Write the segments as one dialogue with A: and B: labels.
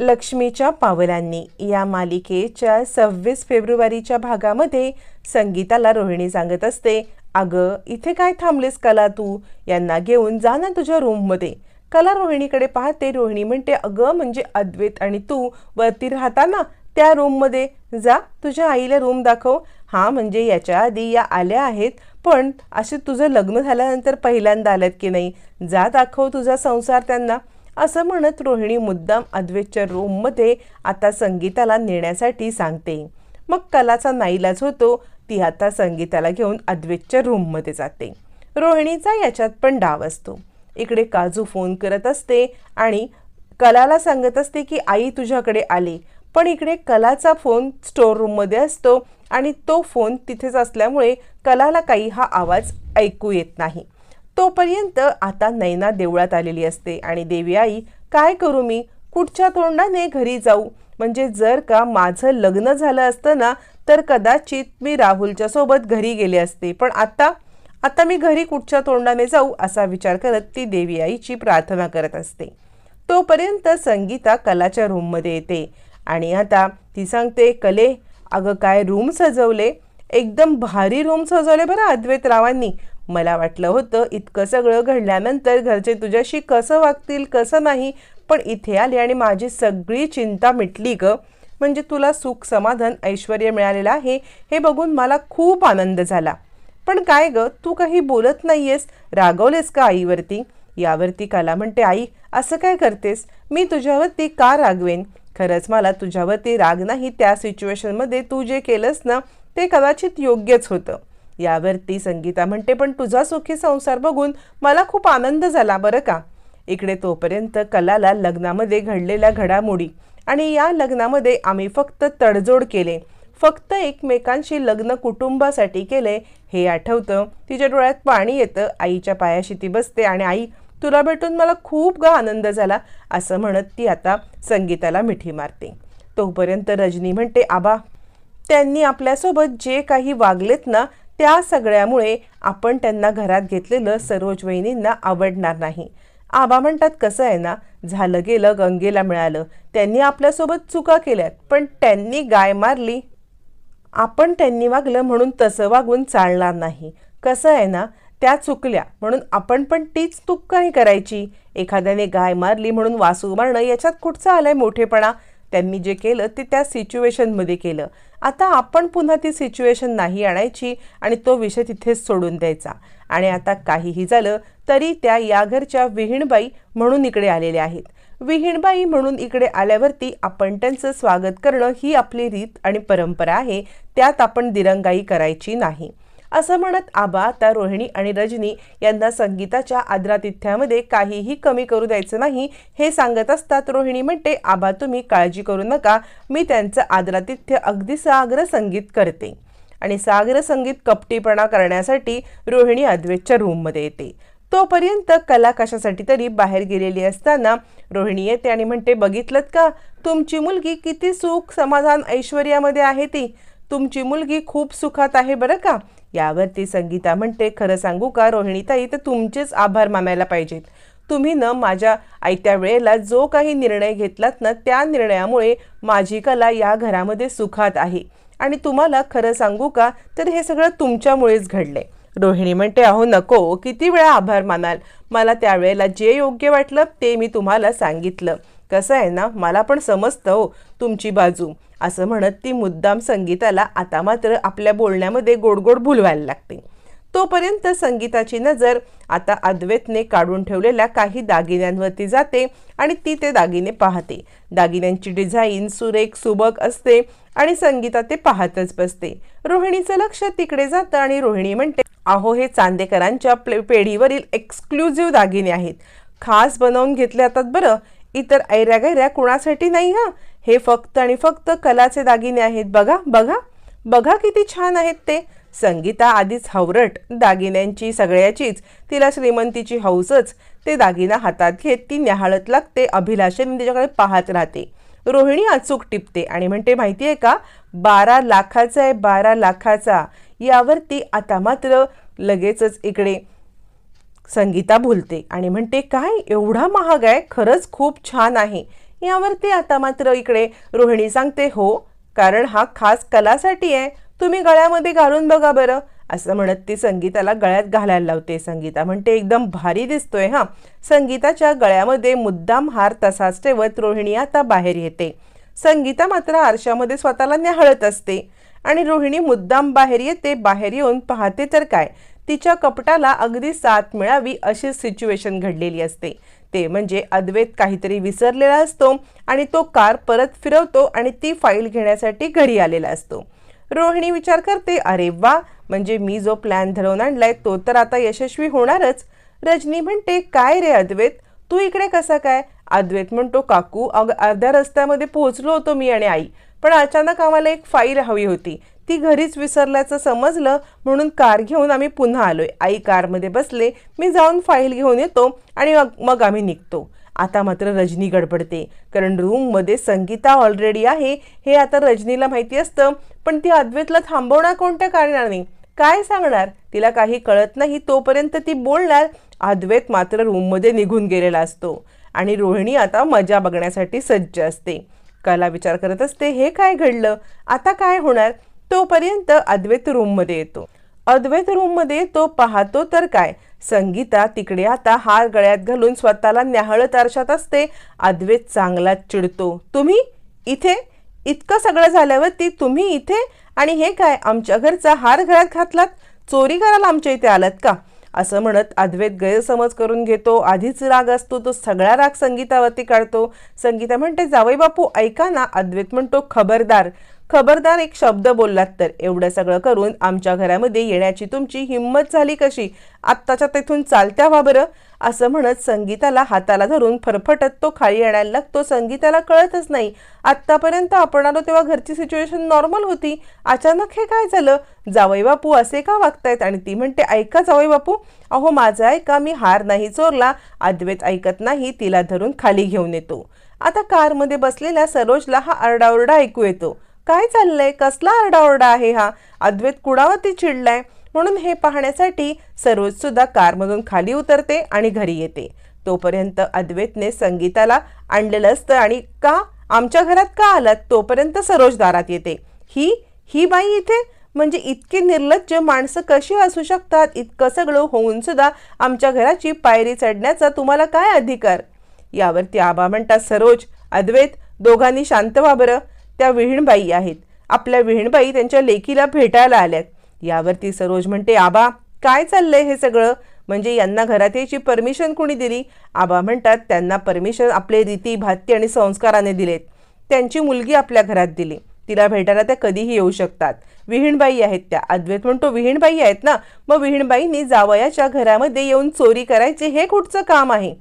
A: लक्ष्मीच्या पावलांनी या मालिकेच्या सव्वीस फेब्रुवारीच्या भागामध्ये संगीताला रोहिणी सांगत असते अगं इथे काय थांबलेस कला तू? यांना घेऊन जा ना तुझ्या रूममध्ये. कला रोहिणीकडे पाहते रोहिणी म्हणते अगं म्हणजे अद्वैत आणि तू वरती राहता ना त्या रूममध्ये जा तुझ्या आईला रूम दाखव. हा म्हणजे याच्या आधी या आल्या आहेत पण असे तुझं लग्न झाल्यानंतर पहिल्यांदा आल्यात की नाही? जा दाखव तुझा संसार त्यांना. असं म्हणत रोहिणी मुद्दाम अद्वेतच्या रूममध्ये आता संगीताला नेण्यासाठी सांगते. मग कलाचा नाईलाज होतो ती आता संगीताला घेऊन अद्वेतच्या रूममध्ये जाते. रोहिणीचा याच्यात पण डाव असतो. इकडे काजू फोन करत असते आणि कलाला सांगत असते की आई तुझ्याकडे आली. पण इकडे कलाचा फोन स्टोर रूममध्ये असतो आणि तो फोन तिथेच असल्यामुळे कलाला काही हा आवाज ऐकू येत नाही. तोपर्यंत आता नैना देवळात आलेली असते आणि देवी आई काय करू मी? कुठच्या तोंडाने घरी जाऊ? म्हणजे जर का माझं लग्न झालं असतं ना तर कदाचित मी राहुलच्या सोबत घरी गेले असते. पण आता आता मी घरी कुठच्या तोंडाने जाऊ असा विचार करत ती देवी आईची प्रार्थना करत असते. तोपर्यंत संगीता कलाच्या रूममध्ये येते आणि आता ती सांगते कले अगं काय रूम सजवले? एकदम भारी रूम सजवले बरं अद्वैत रावांनी मला वाटलं होतं इतकं सगळं घडल्यानंतर घरचे तुझ्याशी कसं वागतील कसं नाही पण इथे आले आणि माझी सगळी चिंता मिटली ग. म्हणजे तुला सुख समाधान ऐश्वर मिळालेलं आहे हे बघून मला खूप आनंद झाला. पण काय ग तू काही बोलत नाहीयेस रागवलेस का आईवरती? यावरती कला म्हणते आई असं काय करतेस? मी तुझ्यावरती का रागवेन? खरंच मला तुझ्यावरती राग नाही त्या सिच्युएशनमध्ये तू जे केलंस ना ते कदाचित योग्यच होतं. यावर ती संगीता म्हणते पण तुझा सुखी संसार बघून मला खूप आनंद झाला बरं का? इकडे तोपर्यंत कलाला लग्नामध्ये घडलेल्या घडामोडी आणि या लग्नामध्ये आम्ही फक्त तडजोड केले. फक्त एकमेकांशी लग्न कुटुंबासाठी केले हे आठवतं. तिच्या डोळ्यात पाणी येतं आईच्या पायाशी ती बसते आणि आई तुला भेटून मला खूप ग आनंद झाला असं म्हणत ती आता संगीताला मिठी मारते. तोपर्यंत रजनी म्हणते आबा त्यांनी आपल्यासोबत जे काही वागलेत ना त्या सगळ्यामुळे आपण त्यांना घरात घेतलेलं सरोज वहिनींना आवडणार नाही. आबा म्हणतात कसं आहे ना झालं गेलं गंगेला मिळालं. त्यांनी आपल्यासोबत चुका केल्यात पण त्यांनी गाय मारली. आपण त्यांनी वागलं म्हणून तसं वागून चालणार नाही. कसं आहे ना त्या चुकल्या म्हणून आपण पण तीच चूक काही करायची. एखाद्याने गाय मारली म्हणून वासू मारणं याच्यात कुठचा आलाय मोठेपणा? त्यांनी जे केलं ते त्या सिच्युएशनमध्ये केलं. आता आपण पुन्हा ती सिच्युएशन नाही आणायची आणि तो विषय तिथेच सोडून द्यायचा. आणि आता काहीही झालं तरी त्या या घरच्या विहीणबाई म्हणून इकडे आलेल्या आहेत. विहीणबाई म्हणून इकडे आल्यावरती आपण त्यांचं स्वागत करणं ही आपली रीत आणि परंपरा आहे. त्यात आपण दिरंगाई करायची नाही. असं म्हणत आबा आता रोहिणी आणि रजनी यांना संगीताच्या आदरातिथ्यामध्ये काहीही कमी करू द्यायचं नाही हे सांगत असतात. रोहिणी म्हणते आबा तुम्ही काळजी करू नका. मी त्यांचं आदरातिथ्य अगदी साग्र संगीत करते आणि साग्र संगीत कपटीपणा करण्यासाठी रोहिणी अद्वैतच्या रूममध्ये येते. तोपर्यंत कला कशासाठी तरी बाहेर गेलेली असताना रोहिणी येते आणि म्हणते बघितलं का? तुमची मुलगी किती सुख समाधान ऐश्वर्यामध्ये आहे ती. तुमची मुलगी खूप सुखात आहे बरं का? यावरती संगीता म्हणते खरं सांगू का रोहिणीताई तर तुमचेच आभार मानायला पाहिजेत. तुम्ही न माझ्या आयत्या वेळेला जो काही निर्णय घेतलात ना त्या निर्णयामुळे माझी कला या घरामध्ये सुखात आहे. आणि तुम्हाला खरं सांगू का तर हे सगळं तुमच्यामुळेच घडलंय. रोहिणी म्हणते अहो नको किती वेळा आभार मानाल. मला त्यावेळेला जे योग्य वाटलं ते मी तुम्हाला सांगितलं. कसं आहे ना मला पण समजतं हो तुमची बाजू. असं म्हणत ती मुद्दाम संगीताला आता मात्र आपल्या बोलण्यामध्ये गोडगोड भुलवायला लागते. तोपर्यंत संगीताची नजर आता अद्वैतने काढून ठेवलेल्या काही दागिन्यांवरती जाते आणि ती ते दागिने पाहते. दागिन्यांची डिझाईन सुरेख सुबक असते आणि संगीता ते पाहतच बसते. रोहिणीचं लक्ष तिकडे जातं आणि रोहिणी म्हणते अहो हे चांदेकरांच्या पेढीवरील एक्सक्लुझिव्ह दागिने आहेत. खास बनवून घेतले जातात बरं. इतर ऐऱ्या गैऱ्या कुणासाठी नाही हा? हे फक्त आणि फक्त कलाचे दागिने आहेत. बघा बघा. बघा किती छान आहेत ते. संगीता आधीच हवरट दागिन्यांची सगळ्याचीच. तिला श्रीमंतीची हौसच. ते दागिना हातात घेत ती न्याहाळत लागते. अभिलाषेने तिच्याकडे पाहत राहते. रोहिणी अचूक टिपते आणि म्हणते माहिती आहे का? बारा लाखाचा आहे बारा लाखाचा. यावर ती आता मात्र लगेचच इकडे संगीता बोलते आणि म्हणते काय? एवढा महाग आहे? खरंच खूप छान आहे. यावरती आता मात्र इकडे रोहिणी सांगते हो कारण हा खास कलासाठी आहे. तुम्ही गळ्यामध्ये घालून बघा बरं. असं म्हणत ती संगीताला गळ्यात घालायला लावते. संगीता म्हणते एकदम भारी दिसतोय हा. संगीताच्या गळ्यामध्ये मुद्दाम हार तसाच ठेवत रोहिणी आता बाहेर येते. संगीता मात्र आरशामध्ये स्वतःला न्याहळत असते. आणि रोहिणी मुद्दाम बाहेर येते बाहेर येऊन पाहते तर काय? तिच्या कपटाला अगदी साथ मिळावी अशी सिच्युएशन घडलेली असते. ते म्हणजे अद्वैत काहीतरी विसरलेला असतो आणि तो कार परत फिरवतो आणि ती फाईल घेण्यासाठी घरी आलेला असतो. रोहिणी विचार करते अरे वा! म्हणजे मी जो प्लॅन धरवून आणलाय तो तर आता यशस्वी होणारच. रजनी म्हणते काय रे अद्वैत? तू इकडे कसा काय? अद्वैत म्हणतो काकू अग अर्ध्या रस्त्यामध्ये पोहोचलो होतो मी आणि आई. पण अचानक आम्हाला एक फाईल हवी होती. ती घरीच विसरल्याचं समजलं म्हणून कार घेऊन आम्ही पुन्हा आलोय. आई कारमध्ये बसले मी जाऊन फाईल घेऊन येतो आणि मग मग आम्ही निघतो. आता मात्र रजनी गडबडते. कारण रूममध्ये संगीता ऑलरेडी आहे. हे आता रजनीला माहिती असतं पण ती अद्वैतला थांबवणार कोणत्या कारणाने? काय सांगणार? तिला काही कळत नाही तोपर्यंत ती बोलणार अद्वैत मात्र रूममध्ये निघून गेलेला असतो आणि रोहिणी आता मजा बघण्यासाठी सज्ज असते. कला विचार करत असते हे काय घडलं? आता काय होणार? तोपर्यंत अद्वैत रूममध्ये येतो. अद्वैत रूममध्ये तो पाहतो तर काय? संगीता तिकडे आता हार गळ्यात घालून स्वतःला न्याहळत आरशात असते. अद्वैत चांगलाच चिडतो. तुम्ही इथे? इतकं सगळं झाल्यावरती तुम्ही इथे? आणि हे काय आमच्या घरचा हार गळ्यात घातलात? चोरी करायला आमच्या इथे आलात का? असं म्हणत अद्वैत गैरसमज करून घेतो. आधीच राग असतो तो सगळा राग संगीतावरती काढतो. संगीता म्हणते जावई बापू ऐका ना. अद्वैत म्हणतो खबरदार. खबरदार एक शब्द बोललात तर. एवढं सगळं करून आमच्या घरामध्ये येण्याची तुमची हिंमत झाली कशी? आत्ताच्या तेथून चालत्या व्हा बरं. असं म्हणत संगीताला हाताला धरून फरफटत तो खाली आणायला लागतो. संगीताला कळतच नाही. आत्तापर्यंत आपण आलो तेव्हा घरची सिच्युएशन नॉर्मल होती. अचानक हे काय झालं? जावई बापू असे का वागतायत? आणि ती म्हणते ऐका जावई बापू. अहो माझं ऐका मी हार नाही चोरला. अद्वैत ऐकत नाही. तिला धरून खाली घेऊन येतो. आता कारमध्ये बसलेल्या सरोजला हा आरडाओरडा ऐकू येतो. काय चाललंय? कसला आरडाओरडा आहे हा? अद्वैत कुडावरती चिडलाय? म्हणून हे पाहण्यासाठी सरोज सुद्धा कारमधून खाली उतरते आणि घरी येते. तोपर्यंत अद्वैतने संगीताला आणलेलं असतं आणि का? आमच्या घरात का आलात? तोपर्यंत सरोज दारात येते. ही? ही बाई इथे? म्हणजे इतके निर्लज्ज माणसं कशी असू शकतात? इतकं सगळं होऊन सुद्धा आमच्या घराची पायरी चढण्याचा तुम्हाला काय अधिकार? यावरती आबा म्हणतात सरोज अद्वैत दोघांनी शांत व्हा बरं. त्या विहीणबाई आहेत. आपल्या विहीणबाई त्यांच्या लेकीला भेटायला आल्यात. यावरती सरोज म्हणते आबा काय चाललंय हे सगळं? म्हणजे यांना घरात यायची परमिशन कोणी दिली? आबा म्हणतात त्यांना परमिशन आपले रीती भाती आणि संस्काराने दिलेत. त्यांची मुलगी आपल्या घरात दिली. तिला भेटायला त्या कधीही येऊ शकतात. विहीणबाई आहेत त्या. अद्वैत म्हणतो विहीणबाई आहेत ना? मग विहीणबाईंनी जावयाच्या घरामध्ये येऊन चोरी करायचे हे कुठचं काम आहे?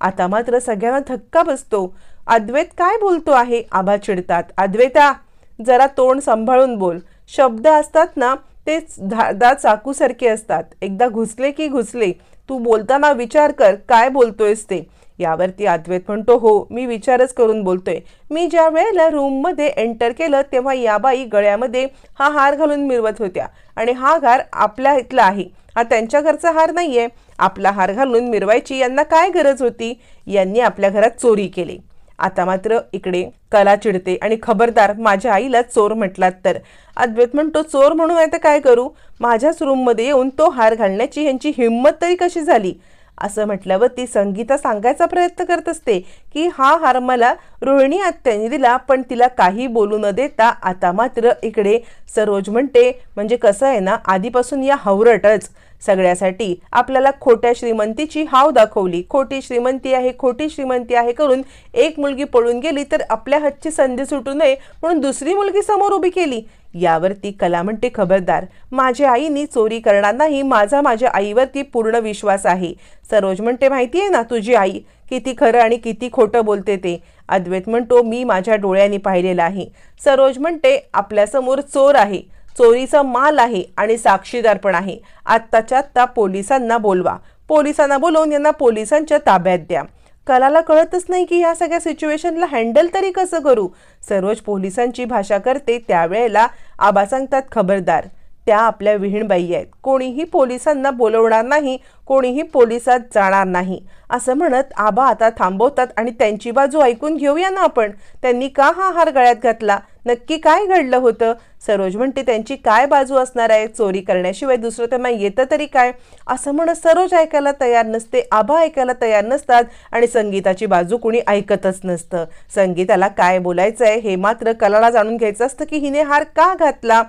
A: आता मात्र सगळ्यांना धक्का बसतो. अद्वैत काय बोलतो आहे? आबा चिडतात. अद्वैता जरा तोंड सांभाळून बोल. शब्द असतात ना ते धारदार चाकूसारखे असतात. एकदा घुसले की घुसले. तू बोलताना विचार कर काय बोलतोयस ते? यावरती अद्वैत म्हणतो हो मी विचारच करून बोलतोय. मी ज्या वेळेला रूममध्ये एंटर केलं तेव्हा या बाई गळ्यामध्ये हा हार घालून मिरवत होत्या. आणि हा हार आपल्या इथला आहे. हा त्यांच्या घरचा हार नाही आहे आपला हार घालून मिरवायची यांना काय गरज होती? यांनी आपल्या घरात चोरी केली. आता मात्र इकडे कला चिडते आणि खबरदार माझ्या आईला चोर म्हटलात तर. अद्वैत म्हणतो चोर म्हणून आहे तर काय करू? माझ्याच रूममध्ये येऊन तो हार घालण्याची ह्यांची हिंमत तरी कशी झाली? असं म्हटल्यावर ती संगीता सांगायचा प्रयत्न करत असते की हा हार मला रोहिणी आत्याने दिला पण तिला काही बोलू न देता आता मात्र इकडे सरोज म्हणते म्हणजे कसं आहे ना आधीपासून या हवरटच सगळ्यासाठी आपल्याला खोट्या श्रीमंतीची हाव दाखवली. खोटी श्रीमंती आहे खोटी श्रीमंती आहे करून एक मुलगी पळून गेली तर आपल्या हातची संधी सुटू नये म्हणून दुसरी मुलगी समोर उभी केली. यावरती कला म्हणते खबरदार माझ्या आईनी चोरी करणार नाही माझा माझ्या आईवरती पूर्ण विश्वास आहे. सरोज म्हणते माहिती आहे ना तुझी आई किती खरं आणि किती खोटं बोलते ते. अद्वैत म्हणतो मी माझ्या डोळ्यांनी पाहिलेलं आहे. सरोज म्हणते आपल्यासमोर चोर आहे. चोरीचा माल आहे आणि साक्षीदार पण आहे. आत्ताच्या आत्ता पोलिसांना बोलवा. पोलिसांना बोलवून यांना पोलिसांच्या ताब्यात द्या. कलाला कळतच नाही की ह्या सगळ्या सिच्युएशनला हँडल तरी कसं करू? सर्वच पोलिसांची भाषा करते त्यावेळेला आबा सांगतात खबरदार. त्या आपल्या विहीणबाई आहेत. कोणीही पोलिसांना बोलवणार नाही कोणीही पोलिसात जाणार नाही. असं म्हणत आबा आता थांबवतात आणि त्यांची बाजू ऐकून घेऊया ना आपण. त्यांनी का हा हार गळ्यात घातला? नक्की काय घडलं होतं? सरोज म्हणते त्यांची काय बाजू असणार आहे? चोरी करण्याशिवाय दुसरं त्यांना येतं तरी काय? असं म्हणत सरोज ऐकायला तयार नसते आबा ऐकायला तयार नसतात आणि संगीताची बाजू कुणी ऐकतच नसतं. संगीताला काय बोलायचं आहे हे मात्र कलाला जाणून घ्यायचं असतं की हिने हार का घातला?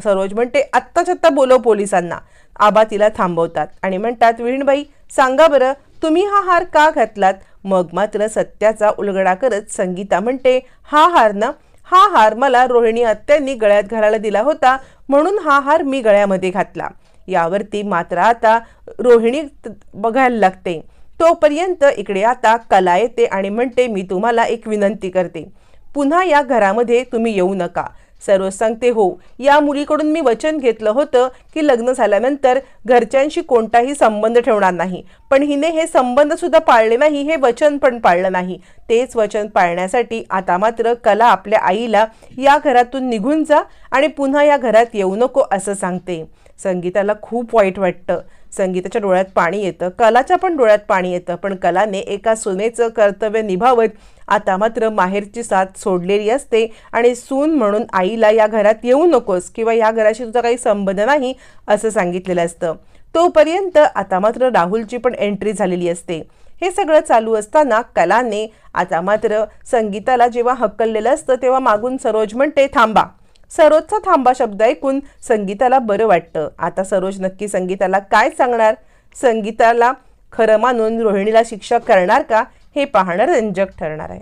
A: सरोज म्हणते आत्ताच आत्ता बोलव पोलिसांना. आबा तिला थांबवतात आणि म्हणतात विणबाई सांगा बरं तुम्ही हा हार का घातलात? मग मात्र सत्याचा उलगडा करत संगीता म्हणते हा हार ना हा हार मला रोहिणी आत्यांनी गळ्यात घालायला दिला होता म्हणून हा हार मी गळ्यामध्ये घातला. यावरती मात्र आता रोहिणी बघायला लागते. तोपर्यंत इकडे आता कला येते आणि म्हणते मी तुम्हाला एक विनंती करते. पुन्हा या घरामध्ये तुम्ही येऊ नका. सरोज सांगते हो या मुलीकडून मी वचन घेतलं होतं की लग्न झाल्यानंतर घरच्यांशी कोणताही संबंध ठेवणार नाही. पण हिने हे संबंध सुद्धा पाळले नाही हे वचन पण पाळलं नाही. तेच वचन पाळण्यासाठी आता मात्र कला आपल्या आईला या घरातून निघून जा आणि पुन्हा या घरात येऊ नको असं सांगते. संगीताला खूप वाईट वाटतं. संगीताच्या डोळ्यात पाणी येतं. कलाच्या पण डोळ्यात पाणी येतं. पण कलाने एका सुनेचं कर्तव्य निभावत आता मात्र माहेरची साथ सोडलेली असते. आणि सून म्हणून आईला या घरात येऊ नकोस किंवा या घराशी तुझा काही संबंध नाही असं सांगितलेलं असतं. तोपर्यंत आता मात्र राहुलची पण एंट्री झालेली असते. हे सगळं चालू असताना कलाने आता मात्र संगीताला जेव्हा हक्कललेलं असतं तेव्हा मागून सरोज म्हणते थांबा. सरोजचा थांबा शब्द ऐकून संगीताला बरं वाटतं. आता सरोज नक्की संगीताला काय सांगणार? संगीताला खरं मानून रोहिणीला शिक्षा करणार का? हे पाहणं रंजक ठरणार आहे.